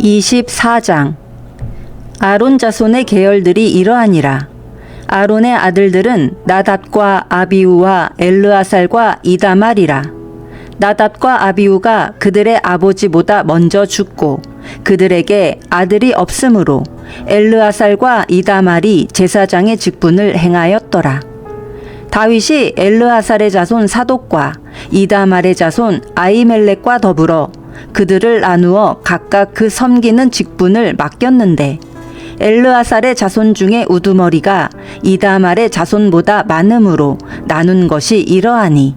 24장 아론 자손의 계열들이 이러하니라. 아론의 아들들은 나닷과 아비우와 엘르아살과 이다말이라. 나닷과 아비우가 그들의 아버지보다 먼저 죽고 그들에게 아들이 없으므로 엘르아살과 이다말이 제사장의 직분을 행하였더라. 다윗이 엘르아살의 자손 사독과 이다말의 자손 아이멜렉과 더불어 그들을 나누어 각각 그 섬기는 직분을 맡겼는데 엘르아살의 자손 중에 우두머리가 이다말의 자손보다 많음으로 나눈 것이 이러하니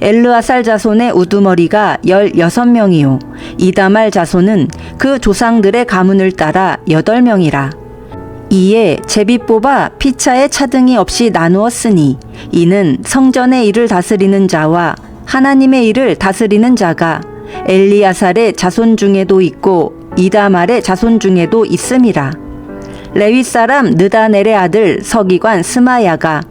엘르아살 자손의 우두머리가 16명이요 이다말 자손은 그 조상들의 가문을 따라 8명이라. 이에 제비 뽑아 피차의 차등이 없이 나누었으니 이는 성전의 일을 다스리는 자와 하나님의 일을 다스리는 자가 엘리아살의 자손 중에도 있고 이다말의 자손 중에도 있음이라. 레위 사람 느다넬의 아들 서기관 스마야가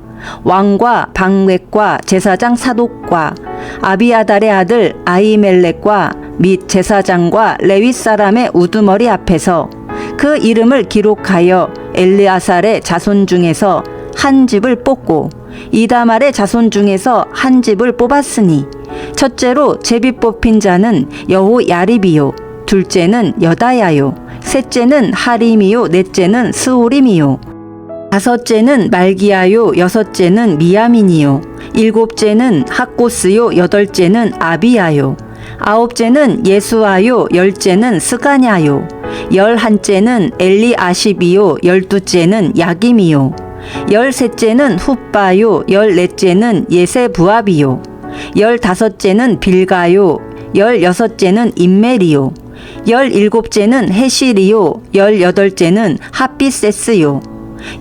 왕과 방백과 제사장 사독과 아비아달의 아들 아이멜렉과 및 제사장과 레위 사람의 우두머리 앞에서 그 이름을 기록하여 엘리아살의 자손 중에서 한 집을 뽑고 이다말의 자손 중에서 한 집을 뽑았으니 첫째로 제비 뽑힌 자는 여호 야립이요 둘째는 여다야요 셋째는 하림이요 넷째는 스오림이요 다섯째는 말기야요 여섯째는 미야민이요 일곱째는 학고스요 여덟째는 아비야요 아홉째는 예수아요 열째는 스가냐요 열한째는 엘리아십이요 열두째는 야김이요 열셋째는 훗바요 열넷째는 예세부압이요. 열다섯째는 빌가요 열여섯째는 임멜이요. 열일곱째는 헤실이요 열여덟째는 하피세스요.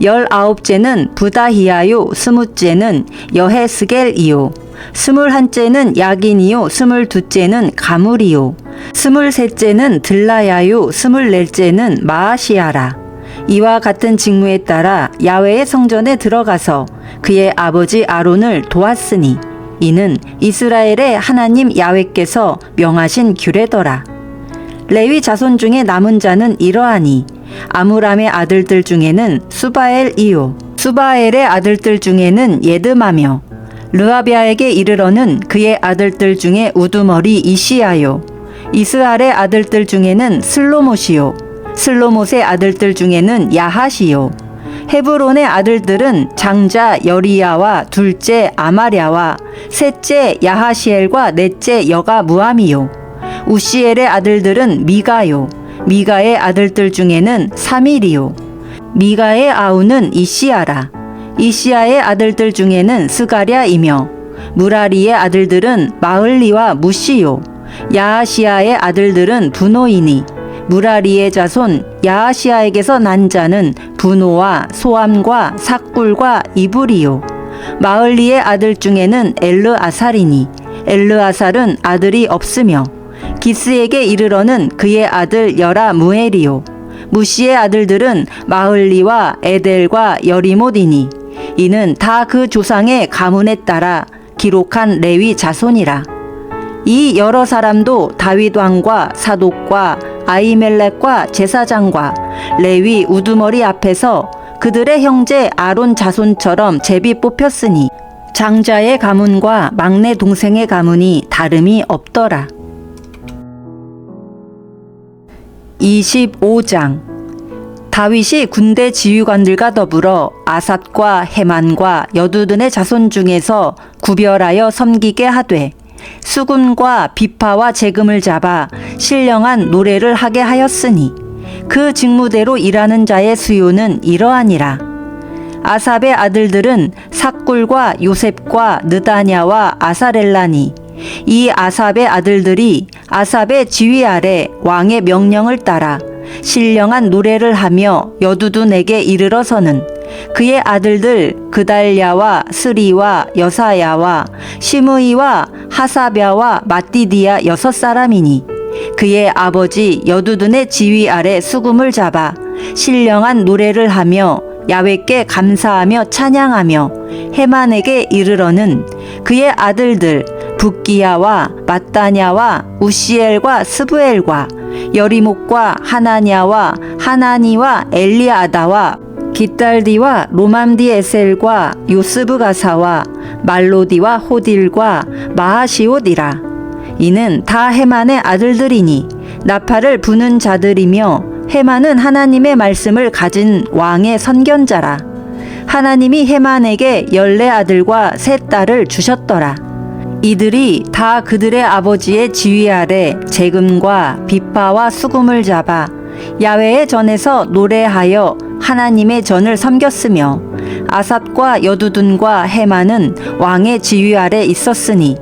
열아홉째는 부다히야요 스무째는 여헤스겔이요. 스물한째는 야긴이요 스물두째는 가물이요. 스물셋째는 들라야요 스물넷째는 마아시아라 이와 같은 직무에 따라 야외의 성전에 들어가서 그의 아버지 아론을 도왔으니 이는 이스라엘의 하나님 야외께서 명하신 규례더라. 레위 자손 중에 남은 자는 이러하니 아무람의 아들들 중에는 수바엘이요. 수바엘의 아들들 중에는 예드마며 르아비아에게 이르러는 그의 아들들 중에 우두머리 이시아요. 이스알의 아들들 중에는 슬로못이요 슬로못의 아들들 중에는 야하시요. 헤브론의 아들들은 장자 여리야와 둘째 아마랴와 셋째 야하시엘과 넷째 여가 무함이요. 우시엘의 아들들은 미가요. 미가의 아들들 중에는 사밀이요. 미가의 아우는 이시아라. 이시아의 아들들 중에는 스가랴이며 무라리의 아들들은 마을리와 무시요. 야하시아의 아들들은 분노이니 무라리의 자손 야하시아에게서 난 자는 분노와 소암과 삭굴과 이불이요. 마을리의 아들 중에는 엘르아살이니 엘르아살은 아들이 없으며 기스에게 이르러는 그의 아들 여라 무엘이요. 무시의 아들들은 마을리와 에델과 여리못이니 이는 다 그 조상의 가문에 따라 기록한 레위 자손이라. 이 여러 사람도 다윗 왕과 사독과 아이멜렉과 제사장과 레위 우두머리 앞에서 그들의 형제 아론 자손처럼 제비 뽑혔으니 장자의 가문과 막내 동생의 가문이 다름이 없더라. 25장 다윗이 군대 지휘관들과 더불어 아삿과 헤만과 여두둔의 자손 중에서 구별하여 섬기게 하되 수군과 비파와 재금을 잡아 신령한 노래를 하게 하였으니 그 직무대로 일하는 자의 수요는 이러하니라. 아삽의 아들들은 삭굴과 요셉과 느다냐와 아사렐라니 이 아삽의 아들들이 아삽의 지휘 아래 왕의 명령을 따라 신령한 노래를 하며 여두둔에게 이르러서는 그의 아들들 그달랴와 스리와 여사야와 시므이와 하사랴와 마띠디아 여섯 사람이니 그의 아버지 여두둔의 지휘 아래 수금을 잡아 신령한 노래를 하며 야외께 감사하며 찬양하며 해만에게 이르러는 그의 아들들 붓기야와 마따냐와 우시엘과 스브엘과 여리목과 하나냐와 하나니와 엘리아다와 기딸디와 로맘디 에셀과 요스브 가사와 말로디와 호딜과 마하시옷이라. 이는 다 헤만의 아들들이니 나팔을 부는 자들이며 헤만은 하나님의 말씀을 가진 왕의 선견자라. 하나님이 헤만에게 열네 아들과 세 딸을 주셨더라. 이들이 다 그들의 아버지의 지휘 아래 재금과 비파와 수금을 잡아 야외의 전에서 노래하여 하나님의 전을 섬겼으며 아삿과 여두둔과 해마는 왕의 지휘 아래 있었으니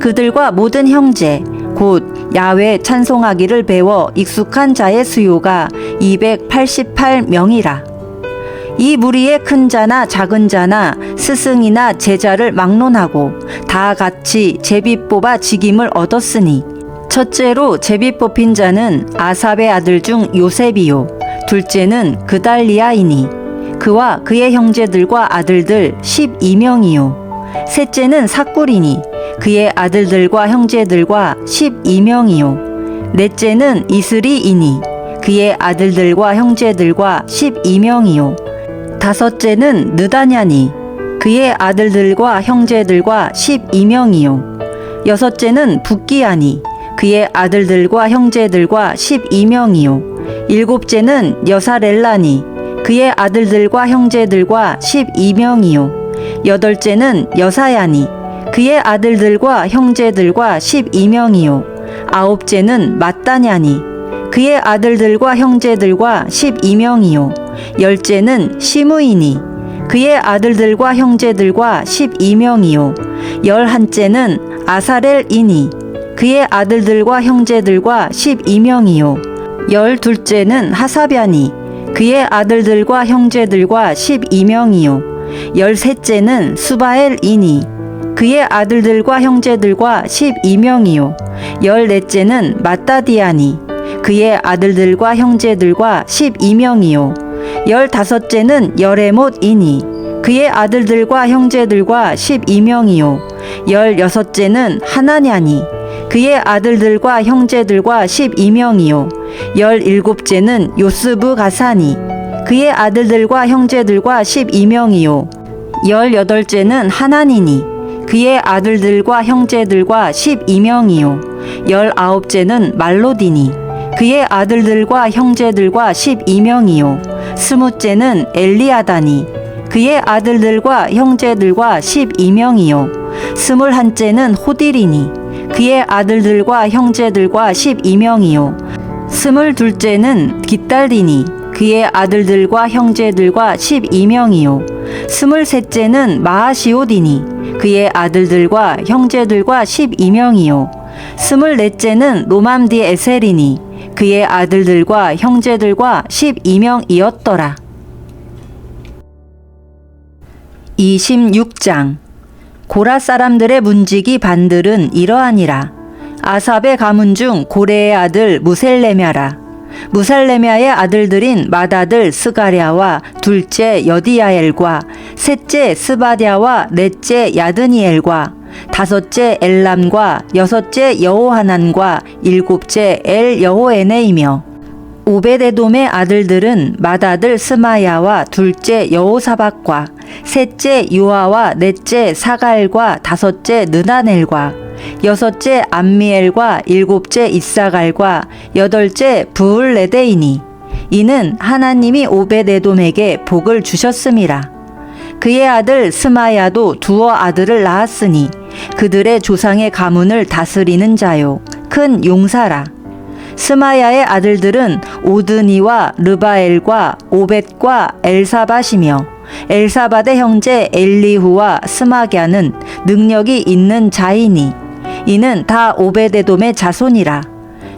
그들과 모든 형제 곧 야외 찬송하기를 배워 익숙한 자의 수요가 288명이라. 이 무리의 큰 자나 작은 자나 스승이나 제자를 막론하고 다 같이 제비 뽑아 직임을 얻었으니 첫째로 제비 뽑힌 자는 아삽의 아들 중 요셉이요. 둘째는 그달리아이니 그와 그의 형제들과 아들들 12명이요. 셋째는 사꾸리니 그의 아들들과 형제들과 12명이요. 넷째는 이스리이니 그의 아들들과 형제들과 12명이요. 다섯째는 느다냐니 그의 아들들과 형제들과 12명이요. 여섯째는 북기야니 그의 아들들과 형제들과 12명이요. 일곱째는 여사렐라니 그의 아들들과 형제들과 12명이요. 여덟째는 여사야니 그의 아들들과 형제들과 12명이요. 아홉째는 마따냐니 그의 아들들과 형제들과 12명이요. 열째는 시무이니 그의 아들들과 형제들과 12명이요. 열한째는 아사렐이니 그의 아들들과 형제들과 12명이요. 열둘째는 하사변이 그의 아들들과 형제들과 12명이요. 열셋째는 수바엘이니 그의 아들들과 형제들과 12명이요. 열넷째는 마따디아니 그의 아들들과 형제들과 12명이요. 열다섯째는 여레못이니 그의 아들들과 형제들과 12명이요. 열여섯째는 하나냐니 그의 아들들과 형제들과 12명이요 열일곱째는 요스브 가사니. 그의 아들들과 형제들과 12명이요. 열여덟째는 하나니니. 그의 아들들과 형제들과 12명이요. 열아홉째는 말로디니. 그의 아들들과 형제들과 12명이요. 스무째는 엘리아다니. 그의 아들들과 형제들과 12명이요. 스물한째는 호딜이니. 그의 아들들과 형제들과 12명이요 스물둘째는 기딸리니 그의 아들들과 형제들과 12명이요 스물셋째는 마하시오디니 그의 아들들과 형제들과 12명이요 스물넷째는 로맘디 에셀이니 그의 아들들과 형제들과 12명이었더라. 26장 고라 사람들의 문지기 반들은 이러하니라. 아삽의 가문 중 고레의 아들 무셀레мя라. 무살레미아의 아들들인 마다들 스가랴와 둘째 여디야엘과 셋째 스바랴와 넷째 야드니엘과 다섯째 엘람과 여섯째 여호하난과 일곱째 엘 여호에네이며 오베데돔의 아들들은 맏아들 스마야와 둘째 여호사박과 셋째 요아와 넷째 사갈과 다섯째 느다넬과 여섯째 암미엘과 일곱째 이사갈과 여덟째 부울레데이니 이는 하나님이 오베데돔에게 복을 주셨음이라 그의 아들 스마야도 두어 아들을 낳았으니 그들의 조상의 가문을 다스리는 자요 큰 용사라. 스마야의 아들들은 오드니와 르바엘과 오벳과 엘사밭이며 엘사밭의 형제 엘리후와 스마갸는 능력이 있는 자이니 이는 다 오베데돔의 자손이라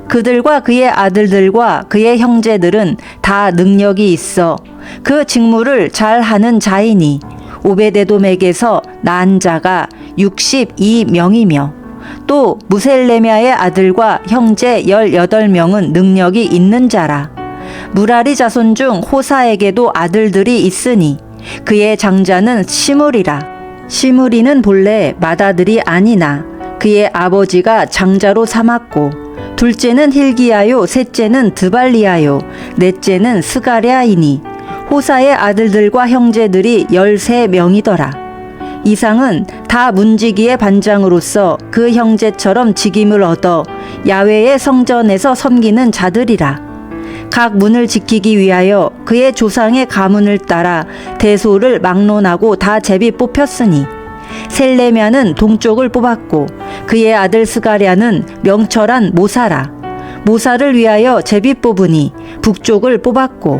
그들과 그의 아들들과 그의 형제들은 다 능력이 있어 그 직무를 잘 하는 자이니 오베데돔에게서 난 자가 62명이며 또 무셀레미아의 아들과 형제 18명은 능력이 있는 자라. 무라리 자손 중 호사에게도 아들들이 있으니 그의 장자는 시므리라. 시므리는 본래 맏아들이 아니나 그의 아버지가 장자로 삼았고 둘째는 힐기야요, 셋째는 드발리야요, 넷째는 스가랴이니 호사의 아들들과 형제들이 열세 명이더라. 이상은 다 문지기의 반장으로서 그 형제처럼 직임을 얻어 야외의 성전에서 섬기는 자들이라. 각 문을 지키기 위하여 그의 조상의 가문을 따라 대소를 막론하고 다 제비 뽑혔으니 셀레미아는 동쪽을 뽑았고 그의 아들 스가랴는 명철한 모사라. 모사를 위하여 제비 뽑으니 북쪽을 뽑았고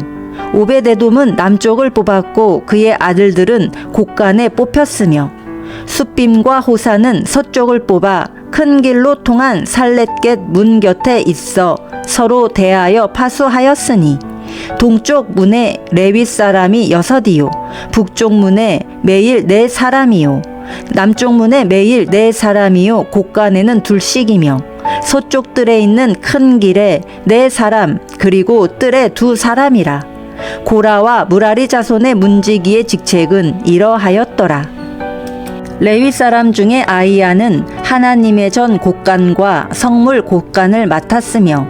오베데돔은 남쪽을 뽑았고 그의 아들들은 곳간에 뽑혔으며 숫빔과 호사는 서쪽을 뽑아 큰 길로 통한 살렛겟 문 곁에 있어 서로 대하여 파수하였으니 동쪽 문에 레위 사람이 여섯이요. 북쪽 문에 매일 네 사람이요 남쪽 문에 매일 네 사람이요 곳간에는 둘씩이며 서쪽 뜰에 있는 큰 길에 네 사람 그리고 뜰에 두 사람이라. 고라와 무라리 자손의 문지기의 직책은 이러하였더라. 레위 사람 중에 아이야는 하나님의 전 곳간과 성물 곳간을 맡았으며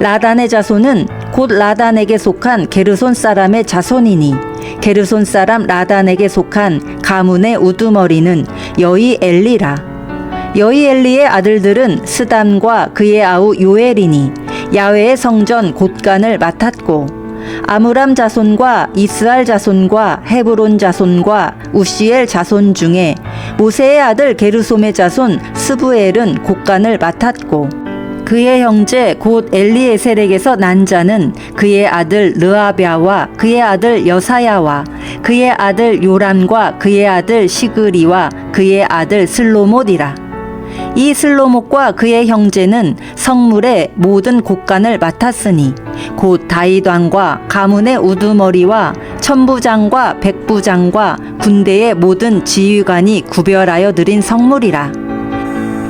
라단의 자손은 곧 라단에게 속한 게르손 사람의 자손이니 게르손 사람 라단에게 속한 가문의 우두머리는 여이 엘리라. 여이 엘리의 아들들은 스담과 그의 아우 요엘이니 야외의 성전 곳간을 맡았고 아므람 자손과 이스알 자손과 헤브론 자손과 우시엘 자손 중에 모세의 아들 게르솜의 자손 스부엘은 곳간을 맡았고 그의 형제 곧 엘리에셀에게서 난 자는 그의 아들 르아비아와 그의 아들 여사야와 그의 아들 요람과 그의 아들 시그리와 그의 아들 슬로못이라. 이 슬로목과 그의 형제는 성물의 모든 곳간을 맡았으니 곧 다이왕과 가문의 우두머리와 천부장과 백부장과 군대의 모든 지휘관이 구별하여 드린 성물이라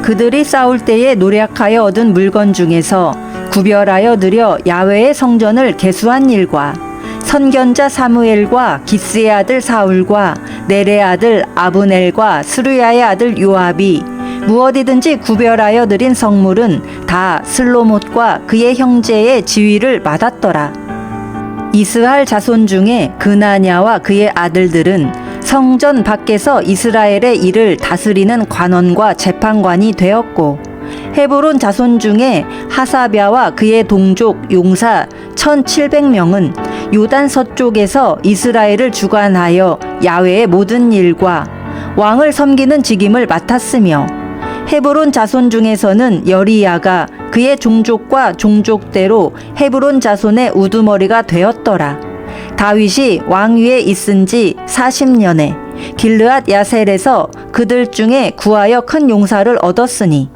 그들이 싸울 때에 노력하여 얻은 물건 중에서 구별하여 드려 야외의 성전을 개수한 일과 선견자 사무엘과 기스의 아들 사울과 넬의 아들 아브넬과 스루야의 아들 요압이 무엇이든지 구별하여 드린 성물은 다 슬로못과 그의 형제의 지위를 받았더라. 이스할 자손 중에 그나냐와 그의 아들들은 성전 밖에서 이스라엘의 일을 다스리는 관원과 재판관이 되었고 헤브론 자손 중에 하사비아와 그의 동족 용사 1700명은 요단 서쪽에서 이스라엘을 주관하여 야외의 모든 일과 왕을 섬기는 직임을 맡았으며 헤브론 자손 중에서는 여리야가 그의 종족과 종족대로 헤브론 자손의 우두머리가 되었더라. 다윗이 왕위에 있은 지 40년에 길르앗 야셀에서 그들 중에 구하여 큰 용사를 얻었으니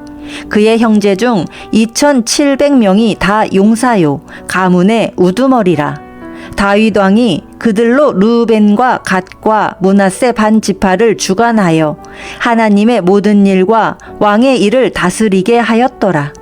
그의 형제 중 2700명이 다 용사요 가문의 우두머리라. 다윗 왕이 그들로 루벤과 갓과 문하세 반 지파를 주관하여 하나님의 모든 일과 왕의 일을 다스리게 하였더라.